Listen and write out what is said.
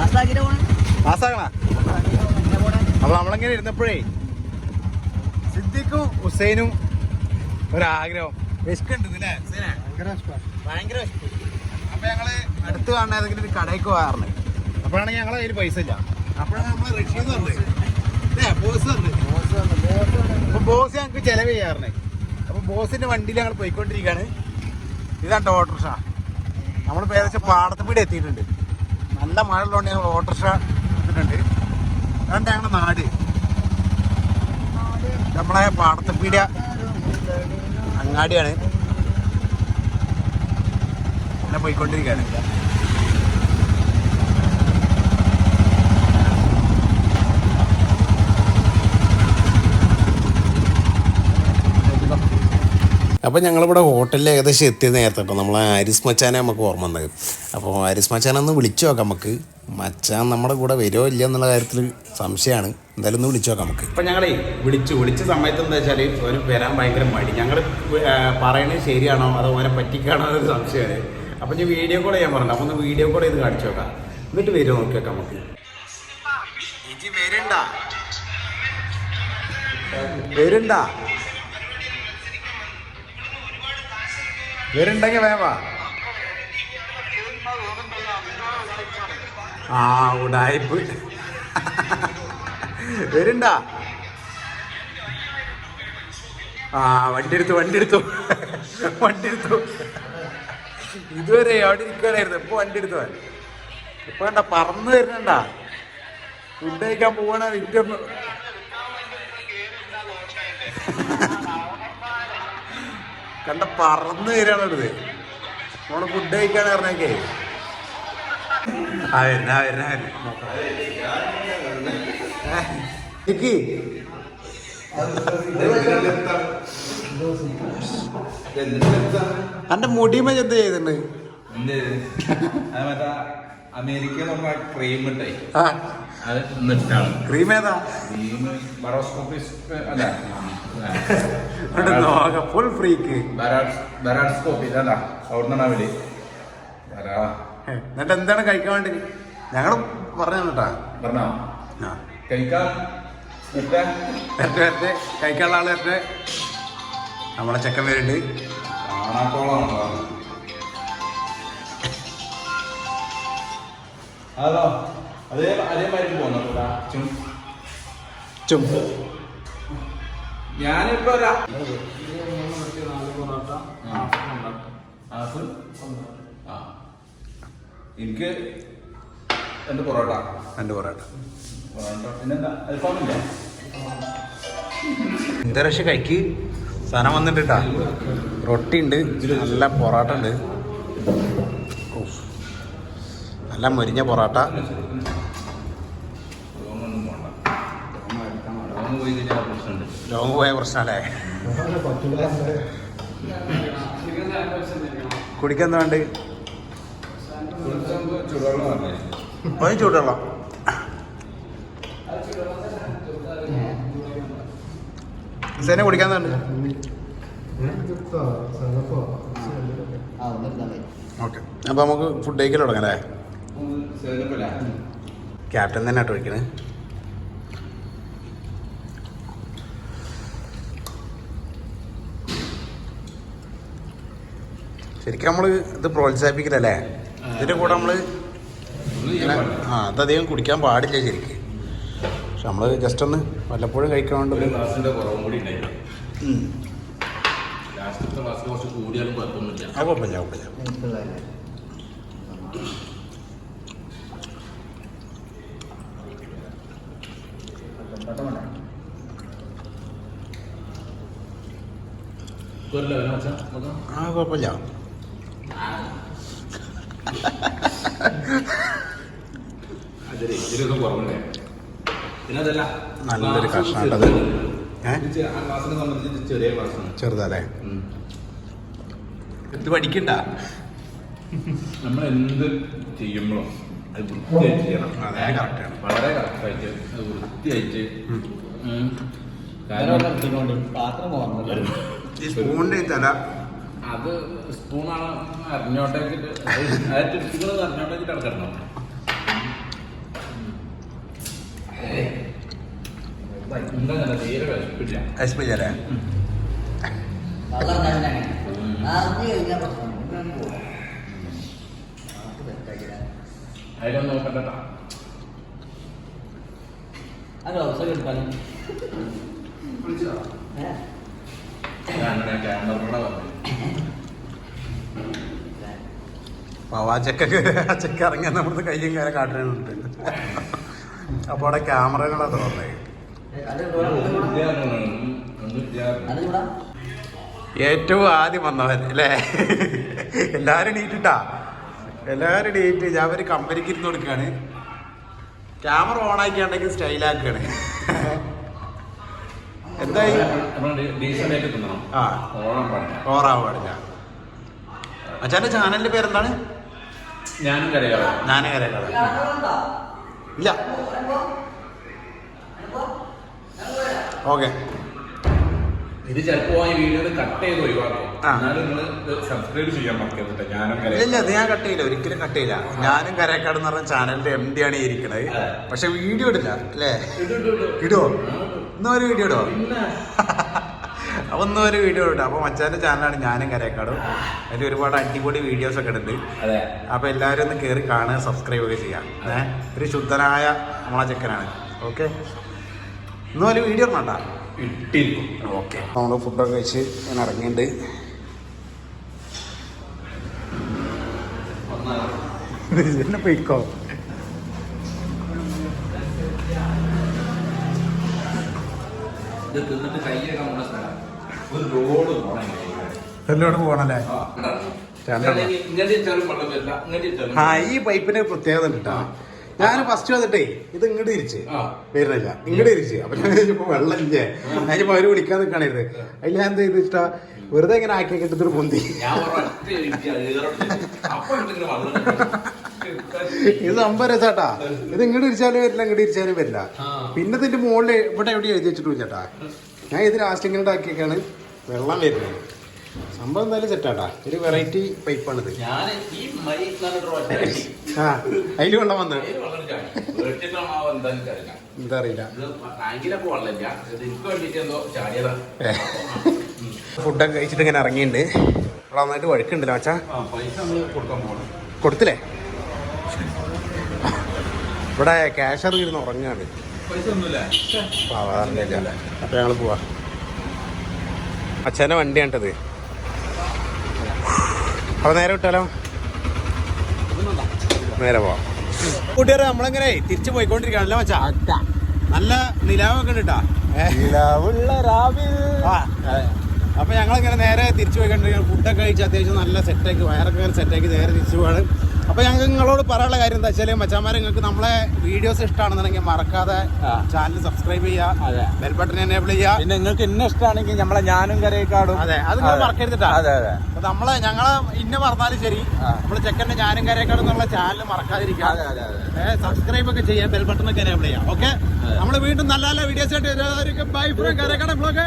പാസ്സാക്കണ? അപ്പൊ നമ്മളിങ്ങനെ ഇരുന്നപ്പോഴേ സിദ്ദിഖും ഹുസൈനും ഒരാഗ്രഹം. വിശക്കുണ്ട് ഹുസൈനെ? ഭയങ്കര അപ്പൊ ഞങ്ങൾ അടുത്ത് കാണുന്ന ഏതെങ്കിലും ഒരു കടയ്ക്ക് പോകാറുണ്ട്. അപ്പോഴാണെങ്കിൽ ഞങ്ങളെ കയ്യിൽ പൈസ ഇല്ല. അപ്പോഴാണ് നമ്മൾ റഷീദ് അപ്പൊ ബോസ് ഞങ്ങൾക്ക് ചെലവ് ചെയ്യാറുണ്ട്. അപ്പൊ ബോസിന്റെ വണ്ടിയിൽ ഞങ്ങൾ പോയിക്കൊണ്ടിരിക്കുകയാണ്. ഇതാണ് ഓട്ടോറിക്ഷ. നമ്മളിപ്പോ ഏകദേശം പാടത്തുപീടി എത്തിയിട്ടുണ്ട്. നല്ല മഴ ഉള്ളതുകൊണ്ട് ഞങ്ങൾ ഓട്ടോറിക്ഷ എടുത്തിട്ടുണ്ട്. അതുകൊണ്ട് ഞങ്ങളുടെ നാട്? നമ്മളെ പാടത്തപ്പീട അങ്ങാടിയാണ്. അങ്ങനെ പോയിക്കൊണ്ടിരിക്കുകയാണ്. അപ്പോൾ ഞങ്ങളിവിടെ ഹോട്ടലിൽ ഏകദേശം എത്തിയ നേരത്തെ അപ്പോൾ നമ്മൾ ആരിസ് മച്ചാനെ നമുക്ക് ഓർമ്മ വന്നത്. അപ്പോൾ ആരിസ് മച്ചാനെ ഒന്ന് വിളിച്ചു നോക്കാം നമുക്ക്. മച്ചാൻ നമ്മുടെ കൂടെ വരുമോ ഇല്ല എന്നുള്ള കാര്യത്തിൽ സംശയമാണ്. എന്തായാലും ഒന്ന് വിളിച്ചു നോക്കാം നമുക്ക്. ഇപ്പം ഞങ്ങളെ വിളിച്ചു. വിളിച്ച സമയത്ത് എന്താ വെച്ചാൽ ഓന് വരാൻ ഭയങ്കര മടി. ഞങ്ങൾ പറയണത് ശരിയാണോ അതോ ഓനെ പറ്റിക്കാണോ എന്നൊരു സംശയമാണ്. അപ്പം ഞാൻ വീഡിയോ കോൾ ചെയ്യാൻ പറഞ്ഞു അപ്പോൾ ഒന്ന് വീഡിയോ കോൾ ചെയ്ത് കാണിച്ചു നോക്കാം. എന്നിട്ട് വരുമോ നോക്കി നോക്കാം നമുക്ക്. ഇജി വരുണ്ട? വരുണ്ട? വരുണ്ടെങ്കിൽ വേവാ ആ ഉടായ്പ്. വരുണ്ട ആ വണ്ടി എടുത്തു വണ്ടി എടുത്തു വണ്ടി എടുത്തു ഇതുവരെ അവിടെ ഇരിക്കണായിരുന്നു ഇപ്പൊ വണ്ടി എടുത്തു. ഇപ്പൊ കണ്ട പറന്ന് വരുന്നുണ്ട. ഫുഡ് കഴിക്കാൻ പോവാണ് എനിക്കൊന്ന് കണ്ട പറന്ന് വരികയാണ് അടുത്ത് നമ്മൾ ഫുഡ് കഴിക്കാൻ പറഞ്ഞേക്കേ. ആ വരുന്ന ആ വരുന്ന എനിക്ക് എന്റെ മുടിമ ചെന്ത് ചെയ്തിട്ടുണ്ട്? അമേരിക്ക ക്രീം ഉണ്ടായി അത് ക്രീം ഏതാ? ക്രീം ബറോസ്കോപ്പിസ് അല്ല. നോക്ക ഫുൾ ഫ്രീക്ക് അവർ എന്നിട്ട് എന്താണ് കഴിക്കാൻ വേണ്ടി? ഞങ്ങൾ പറഞ്ഞു കേട്ടാ പറഞ്ഞോ? വരട്ടെ വരട്ടെ കഴിക്കാനുള്ള ആൾ വരട്ടെ നമ്മളെ ചെക്കൻ വരുണ്ട് അതോ അതേ അതേമാതിരി പോകുന്നു ചും. ചും. ഞാനിപ്പോ എനിക്ക് രണ്ട് പൊറോട്ട. രണ്ട് പൊറോട്ട. പൊറോട്ട. പിന്നെന്താ? അൽഫാമില്ല? എന്താ പക്ഷെ കഴിക്ക് സാധനം വന്നിട്ടാ റൊട്ടി ഉണ്ട് നല്ല പൊറോട്ട ഉണ്ട് നല്ല മൊരിഞ്ഞ പൊറോട്ട ഒന്നും പോണ്ട ഒന്ന് പോയി കഴിഞ്ഞാൽ പ്രശ്നമുണ്ട് ലോങ് പോയ പ്രശ്നമല്ലേ കുടിക്കാൻ വേണ്ട? ഒന്ന് ചൂടുള്ള സേന കുടിക്കാൻ വേണ്ട? ഓക്കെ. അപ്പോൾ നമുക്ക് ഫുഡ് കഴിക്കൽ തുടങ്ങാം അല്ലേ? ക്യാപ്റ്റൻ തന്നെ ആട്ടോ ശരിക്കും നമ്മൾ ഇത് പ്രോത്സാഹിപ്പിക്കില്ലല്ലേ ഇതിന്റെ കൂടെ നമ്മൾ ആ അതധികം കുടിക്കാൻ പാടില്ല ശരിക്കും. പക്ഷെ നമ്മൾ ജസ്റ്റ് ഒന്ന് വല്ലപ്പോഴും കഴിക്കണോണ്ട് കുഴപ്പമില്ല കുഴപ്പമില്ല. ആ കുഴപ്പമില്ല അതിൽ ഇതിലൊക്കെ കുറവുണ്ടേ പിന്നെ അതല്ല നല്ലൊരു കഷ്ണം ഗ്ലാസ്സാണ് ചെറുതല്ലേ? ഇത് പഠിക്കണ്ട. നമ്മൾ എന്ത് ചെയ്യുമ്പോഴും അത് വൃത്തിയായിട്ട് ചെയ്യണം. അതെ, കറക്റ്റാണ് ആണ്. വളരെ കറക്റ്റായിട്ട് അത് വൃത്തിയായിട്ട്. കാരണം പാത്രം സ്പൂണിന്റെ തല അത് സ്പൂണാണ് അറിഞ്ഞോട്ടേക്കിട്ട്. അറിഞ്ഞോട്ടേക്കിട്ട് കിടക്കണം വിശപ്പില്ല. അതിലൊന്നും നോക്കണ്ടട്ടാ. അത് അവസരം എടുക്കാനും ക്യാമറ വന്നു പാവാ ചെക്കൊക്കെ ചെക്ക് ഇറങ്ങിയാൽ നമ്മുടെ കയ്യും കാര്യം കാട്ടുന്നുണ്ട് അപ്പോൾ അവിടെ ക്യാമറകളാണ് തോന്നുന്നത് ഏറ്റവും ആദ്യം വന്നവൻ അല്ലേ? എല്ലാരും ഡീറ്റിട്ടാ എല്ലാരും ഡീറ്റ് ഞാൻ ഒരു കമ്പനിക്ക് ഇരുന്ന് കൊടുക്കാണ് ക്യാമറ ഓൺ ആക്കിയാണെങ്കിൽ സ്റ്റൈലാക്കാണ് എന്തായി? ആ ഓറാവാൻ പാടില്ല അച്ഛന്റെ ചാനലിന്റെ പേരെന്താണ്? ഞാനും ഞാനും? ഇല്ല. ഓക്കെ. ഇത് ചിലപ്പോ ഈ വീഡിയോ കട്ട് ചെയ്ത് ഒഴിവാക്കും. എന്നാലും നിങ്ങൾ സബ്സ്ക്രൈബ് ചെയ്യാൻ മറക്കരുത് ഞാനും ഇല്ല ഞാൻ കട്ട് ചെയ്യില്ല. ഒരിക്കലും കട്ട് ചെയ്യില്ല. ഞാനും കരക്കാട് എന്ന് പറഞ്ഞ ചാനലിന്റെ എം ഡി ആണ് ഇരിക്കണത്. പക്ഷെ വീഡിയോ ഇടില്ല അല്ലേ? ഇടോ ഇട് ഇട്. ഇടുവോ? ഇന്നൊരു ഒരു വീഡിയോ ഇടുവോ? അപ്പൊ ഒന്നും ഒരു വീഡിയോ ഇട്ടു അപ്പൊ മച്ചാന്റെ ചാനലാണ് ഞാനും കരയക്കാടും അതിൽ ഒരുപാട് അടിപൊളി വീഡിയോസ് ഒക്കെ ഉണ്ട് അപ്പൊ എല്ലാവരും ഒന്ന് കേറി കാണുക സബ്സ്ക്രൈബ് ഒക്കെ ചെയ്യാം. ഏഹ്? ഒരു ശുദ്ധനായ നമ്മളെ ചെക്കനാണ്. ഓക്കെ? ഇന്നും ഒരു വീഡിയോ ഇടണട്ടാ ഓക്കെ. നമ്മൾ ഫുഡൊക്കെ കഴിച്ച് ഞാൻ ഇറങ്ങിയിട്ടുണ്ട്. പോയിക്കോ. ഇത് തിന്നിട്ട് കയ്യൊക്കെ നമ്മുടെ സ്ഥലം. എല്ലോടും പോകണല്ലേ? ആ ഈ പൈപ്പിന് പ്രത്യേകത കിട്ടാ. ഞാൻ ഫസ്റ്റ് വന്നിട്ടേ ഇത് ഇങ്ങോട്ട് തിരിച്ച്. ആ. വരുന്നില്ല. ഇങ്ങോട്ട് തിരിച്ച്. അപ്പൊ ഞാൻ കഴിഞ്ഞപ്പോ വെള്ളം ഇല്ലേ? ചോദിച്ചപ്പോ അവർ വിളിക്കാൻ നിൽക്കണത് അതിൽ ഞാൻ എന്ത് ചെയ്തിട്ടാ വെറുതെ ഇങ്ങനെ ആക്കി കിട്ടത്തൊരു പൊന്തി. ഇത് സംഭവം രസാട്ടാ. ഇത് ഇങ്ങോട്ട് ഇരിച്ചാലും വരില്ല ഇങ്ങോട്ട് ഇരിച്ചാലും വരില്ല. പിന്നെ ഇതിന്റെ മുകളിൽ ഇവിടെ എവിടെ എഴുതി വെച്ചിട്ടില്ല ചേട്ടാ ഞാൻ ഇത് ലാസ്റ്റ് ഇങ്ങനെ ആക്കിയൊക്കെയാണ്. വെള്ളം വരുന്നത്. സംഭവം എന്തായാലും സെറ്റാട്ടാ ഒരു വെറൈറ്റി പൈപ്പാണിത്. ആ അതിൽ വെള്ളം വന്ന്. എന്താ അറിയില്ല ഫുഡൊക്കെ കഴിച്ചിട്ട് ഇങ്ങനെ ഇറങ്ങിയിട്ടുണ്ട്. ഇവിടെ നന്നായിട്ട് വഴുക്കുണ്ടല്ലോ അച്ഛാ. കൊടുത്തില്ലേ? ഇവിടെ ക്യാഷ് ഇറങ്ങിയിരുന്ന് ഉറങ്ങാണ് പൈസ ഒന്നുമില്ല പാവാറില്ല അപ്പൊ ഞങ്ങൾ പോവാ. അച്ഛനെ വണ്ടി കണ്ടത് അപ്പൊ നേരെ വിട്ടാലോ? നേരെ പോവാം. കൂട്ടുകാരെ നമ്മളെങ്ങനെ തിരിച്ചു പോയിക്കൊണ്ടിരിക്കാണല്ലോ മച്ചാ? നല്ല നിലാവൊക്കെ ഉണ്ട് കേട്ടാ നിലാവുള്ള രാവിൽ. അപ്പൊ ഞങ്ങളിങ്ങനെ നേരെ തിരിച്ചു പോയിക്കൊണ്ടിരിക്കുകയാണ്. ഫുഡൊക്കെ കഴിച്ച് അത്യാവശ്യം നല്ല സെറ്റാക്കി വയറൊക്കെ സെറ്റാക്കി നേരെ തിരിച്ചു പോവാണ്. അപ്പൊ ഞങ്ങൾക്ക് നിങ്ങളോട് പറയാനുള്ള കാര്യം എന്താ വെച്ചാൽ മച്ചാമാരെ നിങ്ങൾക്ക് നമ്മളെ വീഡിയോസ് ഇഷ്ടമാണെന്നുണ്ടെങ്കിൽ മറക്കാതെ ചാനൽ സബ്സ്ക്രൈബ്. ചെയ്യുക ബെൽ ബട്ടൺ എനേബിൾ ചെയ്യുക. പിന്നെ നിങ്ങൾക്ക് ഇന്ന ഇഷ്ടമാണെങ്കിൽ നമ്മളെ ഞാനും കരയേക്കാടും. അതെ. അത് നിങ്ങൾ മറക്കരുതിട്ടാ. അതെ അതെ. അപ്പൊ നമ്മളെ ഞങ്ങളെ ഇന്ന മറന്നാലും ശരി. നമ്മൾ ചെക്കന്റെ ഞാനും കരയേക്കാടും എന്നുള്ള ചാനൽ മറക്കാതിരിക്കുക. സബ്സ്ക്രൈബ് ഒക്കെ ചെയ്യാം ബെൽ ബട്ടൺ ഒക്കെ എനേബിൾ ചെയ്യാം ഓക്കെ നമ്മൾ വീണ്ടും നല്ല നല്ല വീഡിയോസ് ആയിട്ട് ബൈ ഫ്രം കരേക്കാട് ബ്ലോഗ്